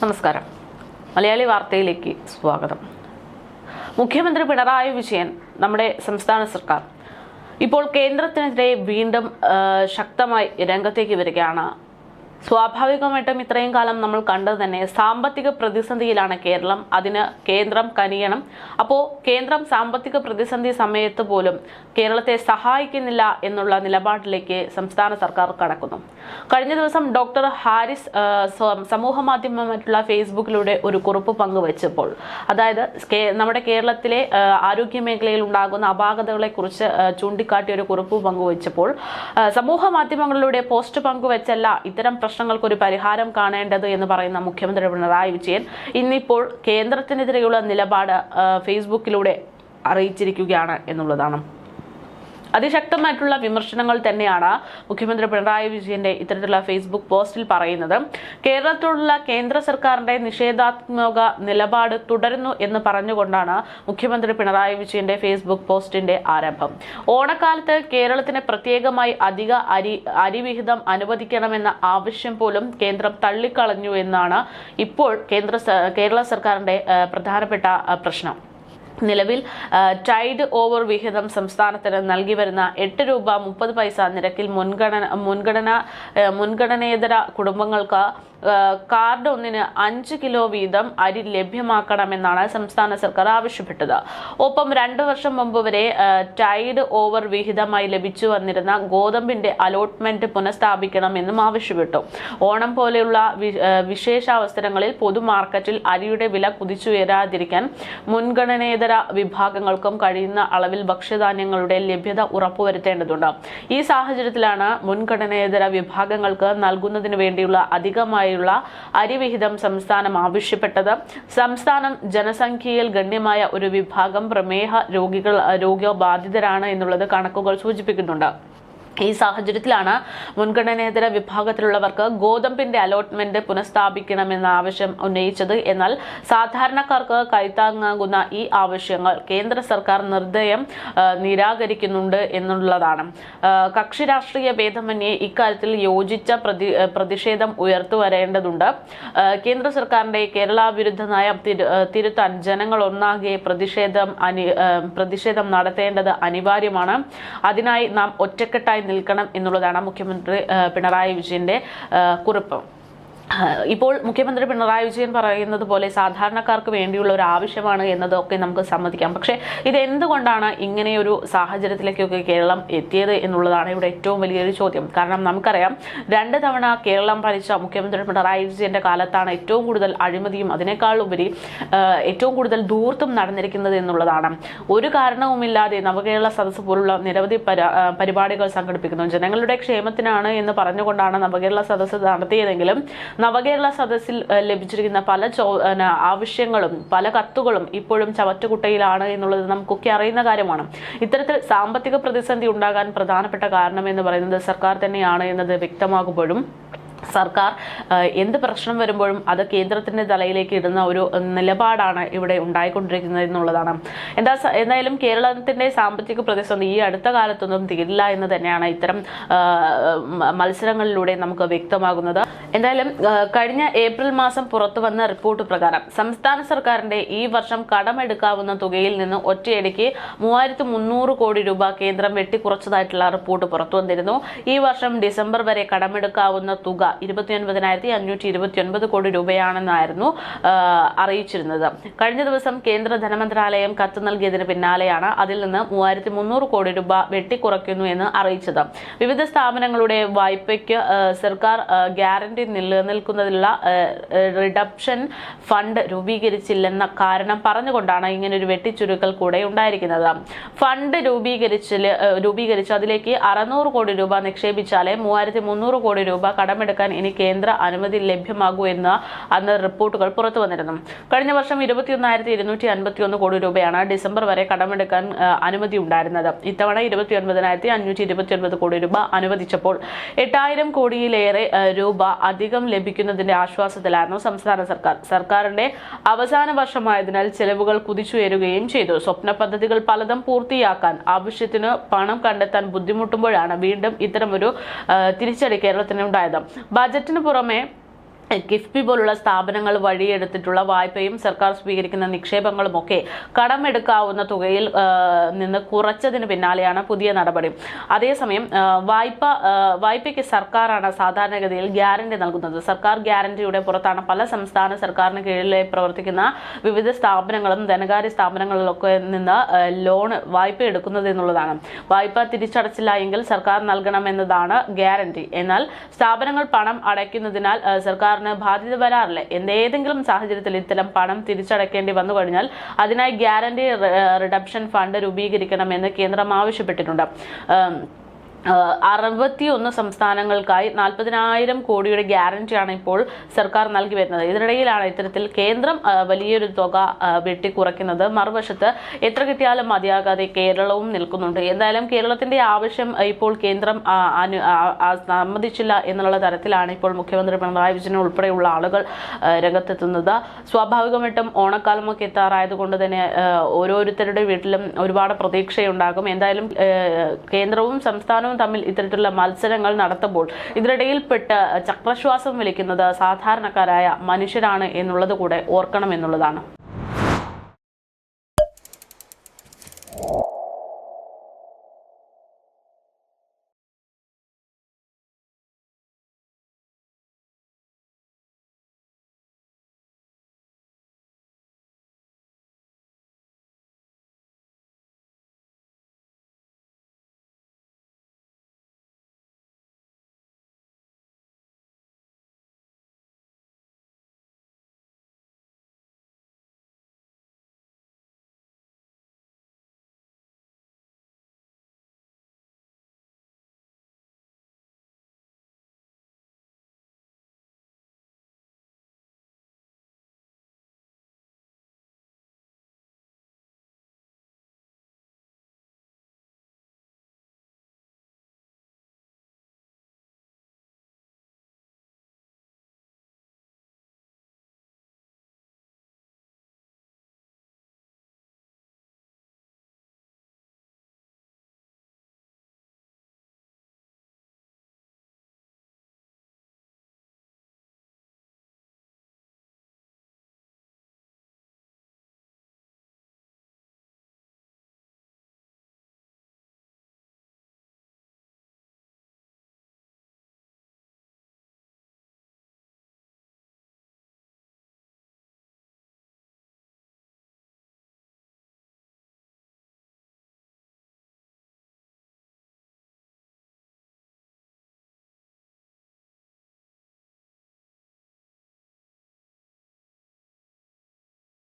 നമസ്കാരം. മലയാളി വാർത്തയിലേക്ക് സ്വാഗതം. മുഖ്യമന്ത്രി പിണറായി വിജയൻ നമ്മുടെ സംസ്ഥാന സർക്കാർ ഇപ്പോൾ കേന്ദ്രത്തിനെതിരെ വീണ്ടും ശക്തമായി രംഗത്തേക്ക് വരികയാണ്. സ്വാഭാവികമായിട്ടും ഇത്രയും കാലം നമ്മൾ കണ്ടത് തന്നെ സാമ്പത്തിക പ്രതിസന്ധിയിലാണ് കേരളം. അതിന് കേന്ദ്രം കനിയണം. അപ്പോൾ കേന്ദ്രം സാമ്പത്തിക പ്രതിസന്ധി സമയത്ത് പോലും കേരളത്തെ സഹായിക്കുന്നില്ല എന്നുള്ള നിലപാടിലേക്ക് സംസ്ഥാന സർക്കാർ കടക്കുന്നു. കഴിഞ്ഞ ദിവസം ഡോക്ടർ ഹാരിസ് സമൂഹ മാധ്യമമായിട്ടുള്ള ഫേസ്ബുക്കിലൂടെ ഒരു കുറിപ്പ് പങ്കുവച്ചപ്പോൾ അതായത് നമ്മുടെ കേരളത്തിലെ ആരോഗ്യ മേഖലയിൽ ഉണ്ടാകുന്ന അപാകതകളെ കുറിച്ച് ചൂണ്ടിക്കാട്ടിയ ഒരു കുറിപ്പ് പങ്കുവച്ചപ്പോൾ സമൂഹ മാധ്യമങ്ങളിലൂടെ പോസ്റ്റ് പങ്കുവച്ചല്ല ഇത്തരം പ്രശ്നങ്ങൾക്ക് ഒരു പരിഹാരം കാണേണ്ടത് എന്ന് പറയുന്ന മുഖ്യമന്ത്രി പിണറായി വിജയൻ ഇന്നിപ്പോൾ കേന്ദ്രത്തിനെതിരെയുള്ള നിലപാട് ഫേസ്ബുക്കിലൂടെ അറിയിച്ചിരിക്കുകയാണ് എന്നുള്ളതാണ്. അതിശക്തമായിട്ടുള്ള വിമർശനങ്ങൾ തന്നെയാണ് മുഖ്യമന്ത്രി പിണറായി വിജയന്റെ ഇത്തരത്തിലുള്ള ഫേസ്ബുക്ക് പോസ്റ്റിൽ പറയുന്നത്. കേരളത്തോടുള്ള കേന്ദ്ര സർക്കാരിന്റെ നിഷേധാത്മക നിലപാട് തുടരുന്നു എന്ന് പറഞ്ഞുകൊണ്ടാണ് മുഖ്യമന്ത്രി പിണറായി വിജയന്റെ ഫേസ്ബുക്ക് പോസ്റ്റിന്റെ ആരംഭം. ഓണക്കാലത്ത് കേരളത്തിന് പ്രത്യേകമായി അധിക അരി അരിവിഹിതം അനുവദിക്കണമെന്ന ആവശ്യം പോലും കേന്ദ്രം തള്ളിക്കളഞ്ഞു എന്നാണ് ഇപ്പോൾ കേന്ദ്ര കേരള സർക്കാരിന്റെ പ്രധാനപ്പെട്ട പ്രശ്നം. നിലവിൽ ടൈഡ് ഓവർ വിഹിതം സംസ്ഥാനത്തിന് നൽകി വരുന്ന എട്ട് രൂപ മുപ്പത് പൈസ നിരക്കിൽ മുൻഗണന മുൻഗണന മുൻഗണനേതര കുടുംബങ്ങൾക്ക് കാർഡ് ഒന്നിന് അഞ്ച് കിലോ വീതം അരി ലഭ്യമാക്കണമെന്നാണ് സംസ്ഥാന സർക്കാർ ആവശ്യപ്പെട്ടത്. ഒപ്പം രണ്ടു വർഷം മുമ്പ് വരെ ടൈഡ് ഓവർ വിഹിതമായി ലഭിച്ചു വന്നിരുന്ന ഗോതമ്പിന്റെ അലോട്ട്മെന്റ് പുനഃസ്ഥാപിക്കണമെന്നും ആവശ്യപ്പെട്ടു. ഓണം പോലെയുള്ള വിശേഷാവസരങ്ങളിൽ പൊതുമാർക്കറ്റിൽ അരിയുടെ വില കുതിച്ചുയരാതിരിക്കാൻ മുൻഗണനേതര വിഭാഗങ്ങൾക്കും കഴിയുന്ന അളവിൽ ഭക്ഷ്യധാന്യങ്ങളുടെ ലഭ്യത ഉറപ്പുവരുത്തേണ്ടതുണ്ട്. ഈ സാഹചര്യത്തിലാണ് മുൻഗണനേതര വിഭാഗങ്ങൾക്ക് നൽകുന്നതിന് വേണ്ടിയുള്ള അധികമായുള്ള അരിവിഹിതം സംസ്ഥാനം ആവശ്യപ്പെട്ടത്. സംസ്ഥാനം ജനസംഖ്യയിൽ ഗണ്യമായ ഒരു വിഭാഗം പ്രമേഹ രോഗികൾ രോഗബാധിതരാണ് എന്നുള്ളത് കണക്കുകൾ സൂചിപ്പിക്കുന്നുണ്ട്. ഈ സാഹചര്യത്തിലാണ് മുൻഗണനേതര വിഭാഗത്തിലുള്ളവർക്ക് ഗോതമ്പിന്റെ അലോട്ട്മെന്റ് പുനഃസ്ഥാപിക്കണമെന്ന ആവശ്യം ഉന്നയിച്ചത്. എന്നാൽ സാധാരണക്കാർക്ക് കൈത്താങ്ങാകുന്ന ഈ ആവശ്യങ്ങൾ കേന്ദ്ര സർക്കാർ നിർദ്ദയം നിരാകരിക്കുന്നുണ്ട് എന്നുള്ളതാണ്. കക്ഷി രാഷ്ട്രീയ ഭേദമന്യേ ഇക്കാര്യത്തിൽ യോജിച്ച പ്രതി പ്രതിഷേധം ഉയർത്തുവരേണ്ടതുണ്ട്. കേന്ദ്ര സർക്കാരിന്റെ കേരള വിരുദ്ധ നയം തിരു- തിരുത്താൻ ജനങ്ങൾ ഒന്നാകെ പ്രതിഷേധം പ്രതിഷേധം നടത്തേണ്ടത് അനിവാര്യമാണ്. അതിനായി നാം ഒറ്റക്കെട്ടായി നിൽക്കണം എന്നുള്ളതാണ് മുഖ്യമന്ത്രി പിണറായി വിജയന്റെ കുറിപ്പ്. ഇപ്പോൾ മുഖ്യമന്ത്രി പിണറായി വിജയൻ പറയുന്നത് പോലെ സാധാരണക്കാർക്ക് വേണ്ടിയുള്ള ഒരു ആവശ്യമാണ് എന്നതൊക്കെ നമുക്ക് സമ്മതിക്കാം. പക്ഷേ ഇത് എന്തുകൊണ്ടാണ് ഇങ്ങനെയൊരു സാഹചര്യത്തിലേക്കൊക്കെ കേരളം എത്തിയത് എന്നുള്ളതാണ് ഇവിടെ ഏറ്റവും വലിയൊരു ചോദ്യം. കാരണം നമുക്കറിയാം രണ്ട് തവണ കേരളം ഭരിച്ച മുഖ്യമന്ത്രി പിണറായി വിജയന്റെ കാലത്താണ് ഏറ്റവും കൂടുതൽ അഴിമതിയും അതിനേക്കാൾ ഉപരി ഏറ്റവും കൂടുതൽ ദൂർത്തും നടന്നിരിക്കുന്നത് എന്നുള്ളതാണ്. ഒരു കാരണവുമില്ലാതെ നവകേരള സദസ്സ് പോലുള്ള നിരവധി പരിപാടികൾ സംഘടിപ്പിക്കുന്നു. ജനങ്ങളുടെ ക്ഷേമത്തിനാണ് എന്ന് പറഞ്ഞുകൊണ്ടാണ് നവകേരള സദസ്സ് നടത്തിയതെങ്കിലും നവകേരള സദസ്സിൽ ലഭിച്ചിരിക്കുന്ന പല ആവശ്യങ്ങളും പല കത്തുകളും ഇപ്പോഴും ചവറ്റുകുട്ടയിലാണ് എന്നുള്ളത് നമുക്കൊക്കെ അറിയുന്ന കാര്യമാണ്. ഇത്തരത്തിൽ സാമ്പത്തിക പ്രതിസന്ധി ഉണ്ടാകാൻ പ്രധാനപ്പെട്ട കാരണം എന്ന് പറയുന്നത് സർക്കാർ തന്നെയാണ് എന്നത് വ്യക്തമാകുമ്പോഴും സർക്കാർ എന്ത് പ്രശ്നം വരുമ്പോഴും അത് കേന്ദ്രത്തിന്റെ തലയിലേക്ക് ഇടുന്ന ഒരു നിലപാടാണ് ഇവിടെ ഉണ്ടായിക്കൊണ്ടിരിക്കുന്നത് എന്നുള്ളതാണ്. എന്താ എന്തായാലും കേരളത്തിന്റെ സാമ്പത്തിക പ്രതിസന്ധി ഈ അടുത്ത കാലത്തൊന്നും തീരില്ല എന്ന് തന്നെയാണ് ഇത്തരം മത്സരങ്ങളിലൂടെ നമുക്ക് വ്യക്തമാകുന്നത്. എന്തായാലും കഴിഞ്ഞ ഏപ്രിൽ മാസം പുറത്തു വന്ന റിപ്പോർട്ട് പ്രകാരം സംസ്ഥാന സർക്കാരിന്റെ ഈ വർഷം കടമെടുക്കാവുന്ന തുകയിൽ നിന്ന് ഒറ്റയടിക്ക് മൂവായിരത്തി മുന്നൂറ് കോടി രൂപ കേന്ദ്രം വെട്ടിക്കുറച്ചതായിട്ടുള്ള റിപ്പോർട്ട് പുറത്തു വന്നിരുന്നു. ഈ വർഷം ഡിസംബർ വരെ കടമെടുക്കാവുന്ന തുക ഇരുപത്തിയൊൻപതിനായിരത്തി അഞ്ഞൂറ്റി ഇരുപത്തിയൊൻപത് കോടി രൂപയാണെന്നായിരുന്നു അറിയിച്ചിരുന്നത്. കഴിഞ്ഞ ദിവസം കേന്ദ്ര ധനമന്ത്രാലയം കത്ത് നൽകിയതിന് പിന്നാലെയാണ് അതിൽ നിന്ന് മൂവായിരത്തി മുന്നൂറ് കോടി രൂപ വെട്ടിക്കുറയ്ക്കുന്നു എന്ന് അറിയിച്ചത്. വിവിധ സ്ഥാപനങ്ങളുടെ വായ്പയ്ക്ക് സർക്കാർ ഗ്യാരണ്ടി നിലനിൽക്കുന്നതിനുള്ള റിഡപ്ഷൻ ഫണ്ട് രൂപീകരിച്ചില്ലെന്ന കാരണം പറഞ്ഞുകൊണ്ടാണ് ഇങ്ങനൊരു വെട്ടിച്ചുരുക്കൽ കൂടെ ഉണ്ടായിരിക്കുന്നത്. ഫണ്ട് രൂപീകരിച്ചിൽ ആ, രൂപീകരിച്ച് അതിലേക്ക് അറുന്നൂറ് കോടി രൂപ നിക്ഷേപിച്ചാലേ മൂവായിരത്തി മുന്നൂറ് കോടി രൂപ കടമെടുക്കാൻ ഇനി കേന്ദ്ര അനുമതി ലഭ്യമാകൂ എന്ന് അന്ന് റിപ്പോർട്ടുകൾ പുറത്തു വന്നിരുന്നു. കഴിഞ്ഞ വർഷം ഇരുപത്തിയൊന്നായിരത്തി ഇരുന്നൂറ്റി അൻപത്തി ഒന്ന് കോടി രൂപയാണ് ഡിസംബർ വരെ കടമെടുക്കാൻ അനുമതി ഉണ്ടായിരുന്നത്. ഇത്തവണ ഇരുപത്തി ഒൻപതിനായിരത്തി അഞ്ഞൂറ്റി കോടി രൂപ അനുവദിച്ചപ്പോൾ എട്ടായിരം കോടിയിലേറെ രൂപ അധികം ലഭിക്കുന്നതിന്റെ ആശ്വാസത്തിലായിരുന്നു സംസ്ഥാന സർക്കാർ. സർക്കാരിന്റെ അവസാന വർഷമായതിനാൽ ചെലവുകൾ കുതിച്ചുയരുകയും ചെയ്തു. സ്വപ്ന പദ്ധതികൾ പലതും പൂർത്തിയാക്കാൻ ആവശ്യത്തിന് പണം കണ്ടെത്താൻ ബുദ്ധിമുട്ടുമ്പോഴാണ് വീണ്ടും ഇത്തരമൊരു തിരിച്ചടി കേരളത്തിന് ഉണ്ടായത് ബജറ്റിന് പുറമെ കിഫ്ബി പോലുള്ള സ്ഥാപനങ്ങൾ വഴിയെടുത്തിട്ടുള്ള വായ്പയും സർക്കാർ സ്വീകരിക്കുന്ന നിക്ഷേപങ്ങളുമൊക്കെ കടമെടുക്കാവുന്ന തുകയിൽ നിന്ന് കുറച്ചതിന് പിന്നാലെയാണ് പുതിയ നടപടി. അതേസമയം വായ്പ വായ്പയ്ക്ക് സർക്കാരാണ് സാധാരണഗതിയിൽ ഗ്യാരണ്ടി നൽകുന്നത്. സർക്കാർ ഗ്യാരണ്ടിയുടെ പുറത്താണ് പല സംസ്ഥാന സർക്കാരിന് കീഴിൽ പ്രവർത്തിക്കുന്ന വിവിധ സ്ഥാപനങ്ങളും ധനകാര്യ സ്ഥാപനങ്ങളിലൊക്കെ നിന്ന് ലോൺ വായ്പ എടുക്കുന്നത് എന്നുള്ളതാണ്. വായ്പ തിരിച്ചടച്ചില്ല എങ്കിൽ സർക്കാർ നൽകണമെന്നതാണ് ഗ്യാരണ്ടി. എന്നാൽ സ്ഥാപനങ്ങൾ പണം അടയ്ക്കുന്നതിനാൽ ആ, സർക്കാരിന് ബാധ്യത വരാറില്ല. എന്തേതെങ്കിലും സാഹചര്യത്തിൽ ഇത്തരം പണം തിരിച്ചടക്കേണ്ടി വന്നു കഴിഞ്ഞാൽ അതിനായി ഗ്യാരണ്ടി റിഡപ്ഷൻ ഫണ്ട് രൂപീകരിക്കണമെന്ന് കേന്ദ്രം ആവശ്യപ്പെട്ടിട്ടുണ്ട്. ആം, അറുപത്തിയൊന്ന് സംസ്ഥാനങ്ങൾക്കായി നാൽപ്പതിനായിരം കോടിയുടെ ഗ്യാരണ്ടിയാണ് ഇപ്പോൾ സർക്കാർ നൽകി വരുന്നത്. ഇതിനിടയിലാണ് ഇത്തരത്തിൽ കേന്ദ്രം വലിയൊരു തുക വെട്ടി വെട്ടിക്കുറയ്ക്കുന്നത്. മറുവശത്ത് എത്ര കിട്ടിയാലും മതിയാകാതെ കേരളവും നിൽക്കുന്നുണ്ട്. എന്തായാലും കേരളത്തിന്റെ ആവശ്യം ഇപ്പോൾ കേന്ദ്രം അനു- സമ്മതിച്ചില്ല എന്നുള്ള തരത്തിലാണ് ഇപ്പോൾ മുഖ്യമന്ത്രി പിണറായി വിജയൻ ഉൾപ്പെടെയുള്ള ആളുകൾ രംഗത്തെത്തുന്നത്. സ്വാഭാവികമായിട്ടും ഓണക്കാലമൊക്കെ എത്താറായതുകൊണ്ട് തന്നെ ഓരോരുത്തരുടെ വീട്ടിലും ഒരുപാട് പ്രതീക്ഷയുണ്ടാകും. എന്തായാലും കേന്ദ്രവും സംസ്ഥാനവും തമ്മിൽ ഇത്തരത്തിലുള്ള മത്സരങ്ങൾ നടത്തുമ്പോൾ ഇതിനിടയിൽപ്പെട്ട് ചക്രശ്വാസം വലിക്കുന്നത് സാധാരണക്കാരായ മനുഷ്യരാണ് എന്നുള്ളത് കൂടെ ഓർക്കണം എന്നുള്ളതാണ്.